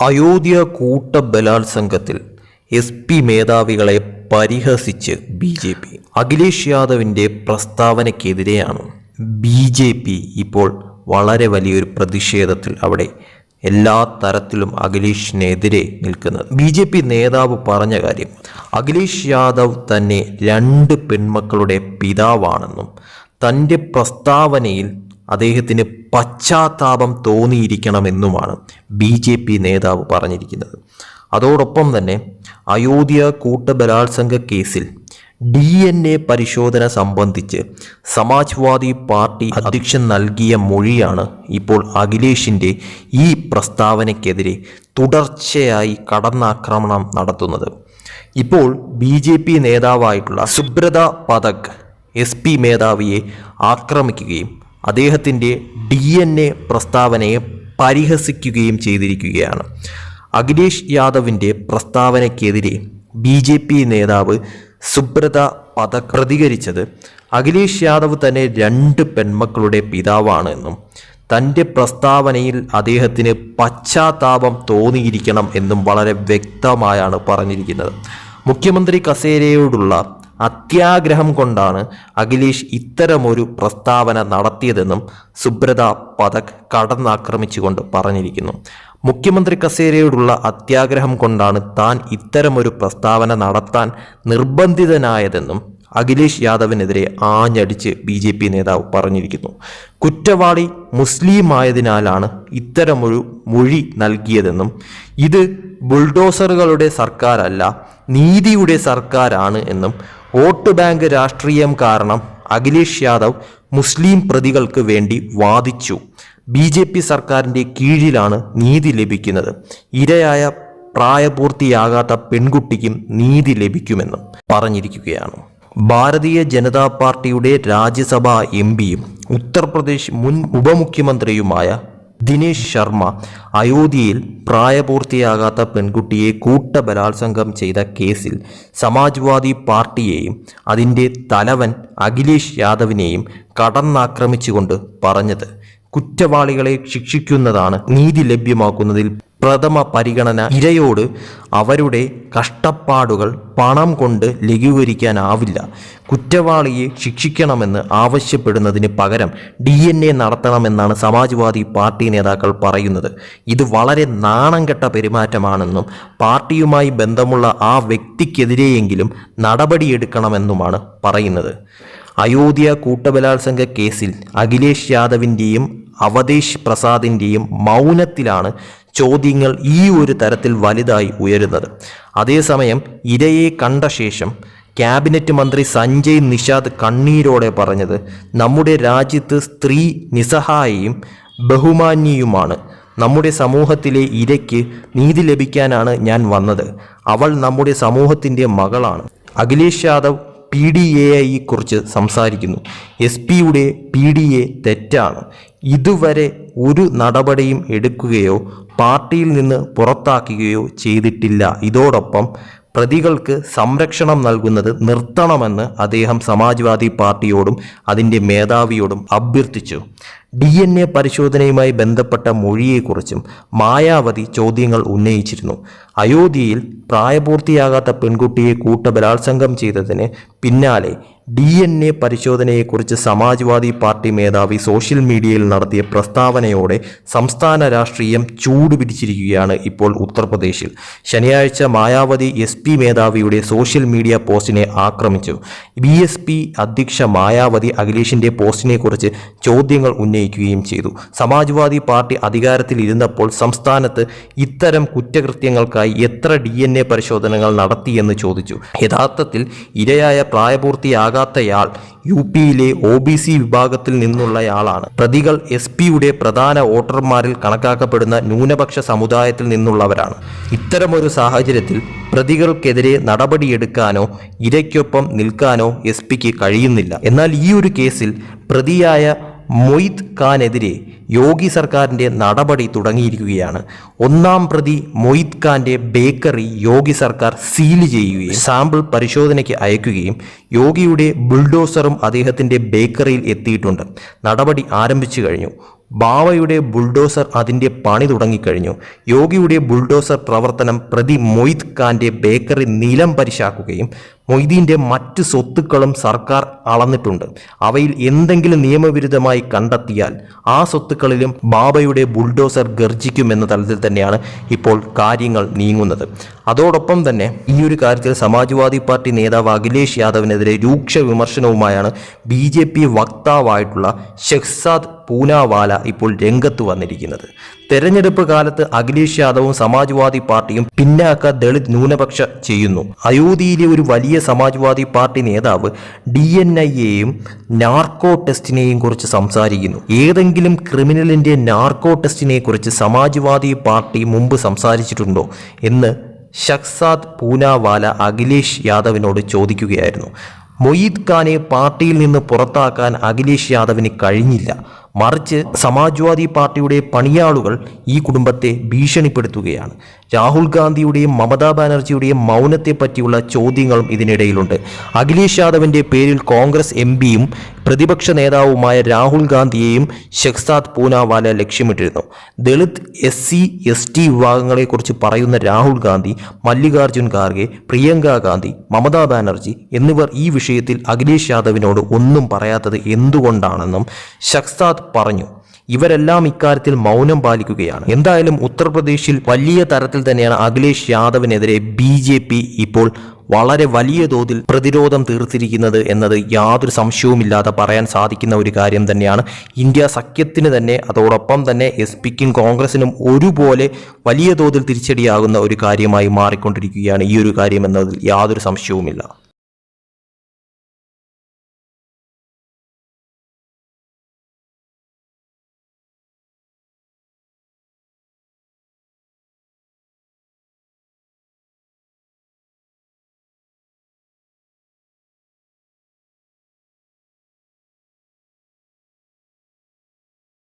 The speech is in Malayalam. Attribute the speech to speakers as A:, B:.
A: അയോധ്യ കൂട്ട ബലാത്സംഗത്തിൽ എസ് പി മേധാവികളെ പരിഹസിച്ച് ബി ജെ പി. അഖിലേഷ് യാദവിന്റെ പ്രസ്താവനയ്ക്കെതിരെയാണ് ബി ജെ പി ഇപ്പോൾ വളരെ വലിയൊരു പ്രതിഷേധത്തിൽ അവിടെ എല്ലാ തരത്തിലും അഖിലേഷിനെതിരെ നിൽക്കുന്നത്. ബി ജെ പി നേതാവ് പറഞ്ഞ കാര്യം അഖിലേഷ് യാദവ് തന്നെ രണ്ട് പെൺമക്കളുടെ പിതാവാണെന്നും തന്റെ പ്രസ്താവനയിൽ അദ്ദേഹത്തിന് പശ്ചാത്താപം തോന്നിയിരിക്കണമെന്നുമാണ് ബി ജെ പി നേതാവ് പറഞ്ഞിരിക്കുന്നത്. അതോടൊപ്പം തന്നെ അയോധ്യ കൂട്ടബലാത്സംഗ കേസിൽ ഡി എൻ എ പരിശോധന സംബന്ധിച്ച് സമാജ്വാദി പാർട്ടി അധ്യക്ഷൻ നൽകിയ മൊഴിയാണ് ഇപ്പോൾ അഖിലേഷിന്റെ ഈ പ്രസ്താവനയ്ക്കെതിരെ തുടർച്ചയായി കടന്നാക്രമണം നടത്തുന്നത്. ഇപ്പോൾ ബി ജെ പി നേതാവായിട്ടുള്ള സുബ്രത പതക് എസ് പി മേധാവിയെ ആക്രമിക്കുകയും അദ്ദേഹത്തിന്റെ ഡി എൻ എ പ്രസ്താവനയെ പരിഹസിക്കുകയും ചെയ്തിരിക്കുകയാണ്. അഖിലേഷ് യാദവിന്റെ പ്രസ്താവനയ്ക്കെതിരെ ബി ജെ പി നേതാവ് സുബ്രത പദ പ്രതികരിച്ചത് അഖിലേഷ് യാദവ് തന്നെ രണ്ട് പെൺമക്കളുടെ പിതാവാണ് എന്നും തന്റെ പ്രസ്താവനയിൽ അദ്ദേഹത്തിന് പശ്ചാത്താപം തോന്നിയിരിക്കണം എന്നും വളരെ വ്യക്തമായാണ് പറഞ്ഞിരിക്കുന്നത്. മുഖ്യമന്ത്രി കസേരയോടുള്ള അത്യാഗ്രഹം കൊണ്ടാണ് അഖിലേഷ് ഇത്തരമൊരു പ്രസ്താവന നടത്തിയതെന്നും സുബ്രത പതക് കടന്നാക്രമിച്ചുകൊണ്ട് പറഞ്ഞിരിക്കുന്നു. മുഖ്യമന്ത്രി കസേരയോടുള്ള അത്യാഗ്രഹം കൊണ്ടാണ് താൻ ഇത്തരമൊരു പ്രസ്താവന നടത്താൻ നിർബന്ധിതനായതെന്നും അഖിലേഷ് യാദവിനെതിരെ ആഞ്ഞടിച്ച് ബി ജെ പി നേതാവ് പറഞ്ഞിരിക്കുന്നു. കുറ്റവാളി മുസ്ലിം ആയതിനാലാണ് ഇത്തരമൊരു മൊഴി നൽകിയതെന്നും ഇത് ബുൾഡോസറുകളുടെ സർക്കാരല്ല നീതിയുടെ സർക്കാരാണ് എന്നും വോട്ട് ബാങ്ക് രാഷ്ട്രീയം കാരണം അഖിലേഷ് യാദവ് മുസ്ലിം പ്രതികൾക്ക് വേണ്ടി വാദിച്ചു. ബി ജെ പി സർക്കാരിന്റെ കീഴിലാണ് നീതി ലഭിക്കുന്നത്. ഇരയായ പ്രായപൂർത്തിയാകാത്ത പെൺകുട്ടിക്കും നീതി ലഭിക്കുമെന്നും പറഞ്ഞിരിക്കുകയാണ്. ഭാരതീയ ജനതാ പാർട്ടിയുടെ രാജ്യസഭാ എം പിയും ഉത്തർപ്രദേശ് മുൻ ഉപമുഖ്യമന്ത്രിയുമായ ദിനേശ് ശർമ്മ അയോധ്യയിൽ പ്രായപൂർത്തിയാകാത്ത പെൺകുട്ടിയെ കൂട്ടബലാത്സംഗം ചെയ്ത കേസിൽ സമാജ്വാദി പാർട്ടിയെയും അതിന്റെ തലവൻ അഖിലേഷ് യാദവിനെയും കടന്നാക്രമിച്ചുകൊണ്ട് പറഞ്ഞത് കുറ്റവാളികളെ ശിക്ഷിക്കുന്നതാണ് നീതി ലഭ്യമാക്കുന്നതിൽ പ്രഥമ പരിഗണന. ഇരയോട് അവരുടെ കഷ്ടപ്പാടുകൾ പണം കൊണ്ട് ലഘൂകരിക്കാനാവില്ല. കുറ്റവാളിയെ ശിക്ഷിക്കണമെന്ന് ആവശ്യപ്പെടുന്നതിന് പകരം ഡി എൻ എ നടത്തണമെന്നാണ് സമാജ്വാദി പാർട്ടി നേതാക്കൾ പറയുന്നത്. ഇത് വളരെ നാണം കെട്ട പെരുമാറ്റമാണെന്നും പാർട്ടിയുമായി ബന്ധമുള്ള ആ വ്യക്തിക്കെതിരെയെങ്കിലും നടപടിയെടുക്കണമെന്നുമാണ് പറയുന്നത്. അയോധ്യ കൂട്ടബലാത്സംഗ കേസിൽ അഖിലേഷ് യാദവിന്റെയും അവധേഷ് പ്രസാദിന്റെയും മൗനത്തിലാണ് ചോദ്യങ്ങൾ ഈ ഒരു തരത്തിൽ വലുതായി ഉയരുന്നത്. അതേസമയം ഇരയെ കണ്ട ശേഷം ക്യാബിനറ്റ് മന്ത്രി സഞ്ജയ് നിഷാദ് കണ്ണീരോടെ പറഞ്ഞത് നമ്മുടെ രാജ്യത്ത് സ്ത്രീ നിസ്സഹായയും ബഹുമാന്യയുമാണ്. നമ്മുടെ സമൂഹത്തിലെ ഇരയ്ക്ക് നീതി ലഭിക്കാനാണ് ഞാൻ വന്നത്. അവൾ നമ്മുടെ സമൂഹത്തിന്റെ മകളാണ് Akhilesh Yadav P D A ഐയെക്കുറിച്ച് സംസാരിക്കുന്നു. എസ് പിയുടെ പി ഡി എ തെറ്റാണ്. ഇതുവരെ ഒരു നടപടിയും എടുക്കുകയോ പാർട്ടിയിൽ നിന്ന് പുറത്താക്കുകയോ ചെയ്തിട്ടില്ല. ഇതോടൊപ്പം പ്രതികൾക്ക് സംരക്ഷണം നൽകുന്നത് നിർത്തണമെന്ന് അദ്ദേഹം സമാജ്വാദി പാർട്ടിയോടും അതിന്റെ മേധാവിയോടും അഭ്യർത്ഥിച്ചു. ഡി എൻ എ പരിശോധനയുമായി ബന്ധപ്പെട്ട മൊഴിയെക്കുറിച്ചും മായാവതി ചോദ്യങ്ങൾ ഉന്നയിച്ചിരുന്നു. അയോധ്യയിൽ പ്രായപൂർത്തിയാകാത്ത പെൺകുട്ടിയെ കൂട്ടബലാത്സംഗം ചെയ്തതിന് പിന്നാലെ ഡി എൻ എ പരിശോധനയെക്കുറിച്ച് സമാജ്വാദി പാർട്ടി മേധാവി സോഷ്യൽ മീഡിയയിൽ നടത്തിയ പ്രസ്താവനയോടെ സംസ്ഥാന രാഷ്ട്രീയം ചൂടുപിടിച്ചിരിക്കുകയാണ് ഇപ്പോൾ ഉത്തർപ്രദേശിൽ. ശനിയാഴ്ച മായാവതി എസ് പി മേധാവിയുടെ സോഷ്യൽ മീഡിയ പോസ്റ്റിനെ ആക്രമിച്ചു. ബി എസ് പി അധ്യക്ഷ മായാവതി അഖിലേഷിന്റെ പോസ്റ്റിനെക്കുറിച്ച് ചോദ്യങ്ങൾ ഉന്നയിക്കുകയും ചെയ്തു. സമാജ്വാദി പാർട്ടി അധികാരത്തിൽ ഇരുന്നപ്പോൾ സംസ്ഥാനത്ത് ഇത്തരം കുറ്റകൃത്യങ്ങൾക്കായി എത്ര ഡി എൻ എ പരിശോധനകൾ നടത്തിയെന്ന് ചോദിച്ചു. യഥാർത്ഥത്തിൽ ഇരയായ പ്രായപൂർത്തിയാകാത്തയാൾ യു പിയിലെ ഒ ബി സി വിഭാഗത്തിൽ നിന്നുള്ളയാളാണ്. പ്രതികൾ എസ് പിയുടെ പ്രധാന വോട്ടർമാരിൽ കണക്കാക്കപ്പെടുന്ന ന്യൂനപക്ഷ സമുദായത്തിൽ നിന്നുള്ളവരാണ്. ഇത്തരമൊരു സാഹചര്യത്തിൽ പ്രതികൾക്കെതിരെ നടപടിയെടുക്കാനോ ഇരയ്ക്കൊപ്പം നിൽക്കാനോ എസ് പിക്ക് കഴിയുന്നില്ല. എന്നാൽ ഈ ഒരു കേസിൽ പ്രതിയായ മൊയ്ത് ഖാനെതിരെ യോഗി സർക്കാരിന്റെ നടപടി തുടങ്ങിയിരിക്കുകയാണ്. ഒന്നാം പ്രതി മൊയ്ത് ഖാന്റെ ബേക്കറി യോഗി സർക്കാർ സീൽ ചെയ്യുകയും സാമ്പിൾ പരിശോധനയ്ക്ക് അയക്കുകയും യോഗിയുടെ ബുൾഡോസറും അദ്ദേഹത്തിന്റെ ബേക്കറിയിൽ എത്തിയിട്ടുണ്ട്. നടപടി ആരംഭിച്ചു കഴിഞ്ഞു. ബാവയുടെ ബുൾഡോസർ അതിന്റെ പണി തുടങ്ങിക്കഴിഞ്ഞു. യോഗിയുടെ ബുൾഡോസർ പ്രവർത്തനം പ്രതി മൊയ്ത് ഖാന്റെ ബേക്കറി നിലം പരിശാക്കുകയും മൊയ്തീന്റെ മറ്റ് സ്വത്തുക്കളും സർക്കാർ അളന്നിട്ടുണ്ട്. അവയിൽ എന്തെങ്കിലും നിയമവിരുദ്ധമായി കണ്ടെത്തിയാൽ ആ സ്വത്തുക്കളിലും ബാബയുടെ ബുൾഡോസർ ഗർജിക്കുമെന്ന തലത്തിൽ തന്നെയാണ് ഇപ്പോൾ കാര്യങ്ങൾ നീങ്ങുന്നത്. അതോടൊപ്പം തന്നെ ഈ ഒരു കാര്യത്തിൽ സമാജ്വാദി പാർട്ടി നേതാവ് അഖിലേഷ് യാദവിനെതിരെ രൂക്ഷ വിമർശനവുമായാണ് ബി ജെ പി വക്താവായിട്ടുള്ള ഷെഹ്സാദ് പൂനാവാല ഇപ്പോൾ രംഗത്ത് വന്നിരിക്കുന്നത്. തെരഞ്ഞെടുപ്പ് കാലത്ത് അഖിലേഷ് യാദവും സമാജ്വാദി പാർട്ടിയും പിന്നാക്ക ദളിത് ന്യൂനപക്ഷ ചെയ്യുന്നു. അയോധ്യയിലെ ഒരു വലിയ സമാജ്വാദി പാർട്ടി നേതാവ് ഡി എൻ ഐയെയും നാർക്കോ ടെസ്റ്റിനെയും കുറിച്ച് സംസാരിക്കുന്നു. ഏതെങ്കിലും ക്രിമിനലിന്റെ നാർക്കോ ടെസ്റ്റിനെ കുറിച്ച് സമാജ്വാദി പാർട്ടി മുമ്പ് സംസാരിച്ചിട്ടുണ്ടോ എന്ന് ഷക്സാദ് പൂനാവാല അഖിലേഷ് യാദവിനോട് ചോദിക്കുകയായിരുന്നു. മൊയ്ത് ഖാനെ പാർട്ടിയിൽ നിന്ന് പുറത്താക്കാൻ അഖിലേഷ് യാദവിന് കഴിഞ്ഞില്ല. മറിച്ച് സമാജ്വാദി പാർട്ടിയുടെ പണിയാളുകൾ ഈ കുടുംബത്തെ ഭീഷണിപ്പെടുത്തുകയാണ്. രാഹുൽ ഗാന്ധിയുടെയും മമതാ ബാനർജിയുടെയും മൗനത്തെ പറ്റിയുള്ള ചോദ്യങ്ങളും ഇതിനിടയിലുണ്ട്. അഖിലേഷ് യാദവിന്റെ പേരിൽ കോൺഗ്രസ് എം പിയും പ്രതിപക്ഷ നേതാവുമായ രാഹുൽ ഗാന്ധിയെയും Shehzad Poonawalla ലക്ഷ്യമിട്ടിരുന്നു. Dalit S C S T വിഭാഗങ്ങളെക്കുറിച്ച് പറയുന്ന രാഹുൽ ഗാന്ധി മല്ലികാർജുൻ ഖാർഗെ പ്രിയങ്ക ഗാന്ധി മമതാ ബാനർജി എന്നിവർ ഈ വിഷയത്തിൽ അഖിലേഷ് യാദവിനോട് ഒന്നും പറയാത്തത് എന്തുകൊണ്ടാണെന്നും ഷഖ്സാദ് പറഞ്ഞു. ഇവരെല്ലാം ഇക്കാര്യത്തിൽ മൗനം പാലിക്കുകയാണ്. എന്തായാലും ഉത്തർപ്രദേശിൽ വലിയ തരത്തിൽ തന്നെയാണ് അഖിലേഷ് യാദവിനെതിരെ ബി ജെ പി ഇപ്പോൾ വളരെ വലിയ തോതിൽ പ്രതിരോധം തീർത്തിരിക്കുന്നത് എന്നത് യാതൊരു സംശയവുമില്ലാതെ പറയാൻ സാധിക്കുന്ന ഒരു കാര്യം തന്നെയാണ്. ഇന്ത്യ സഖ്യത്തിന് തന്നെ അതോടൊപ്പം തന്നെ എസ് പിക്കും കോൺഗ്രസിനും ഒരുപോലെ വലിയ തോതിൽ തിരിച്ചടിയാകുന്ന ഒരു കാര്യമായി മാറിക്കൊണ്ടിരിക്കുകയാണ് ഈ ഒരു കാര്യം എന്നതിൽ യാതൊരു സംശയവുമില്ല.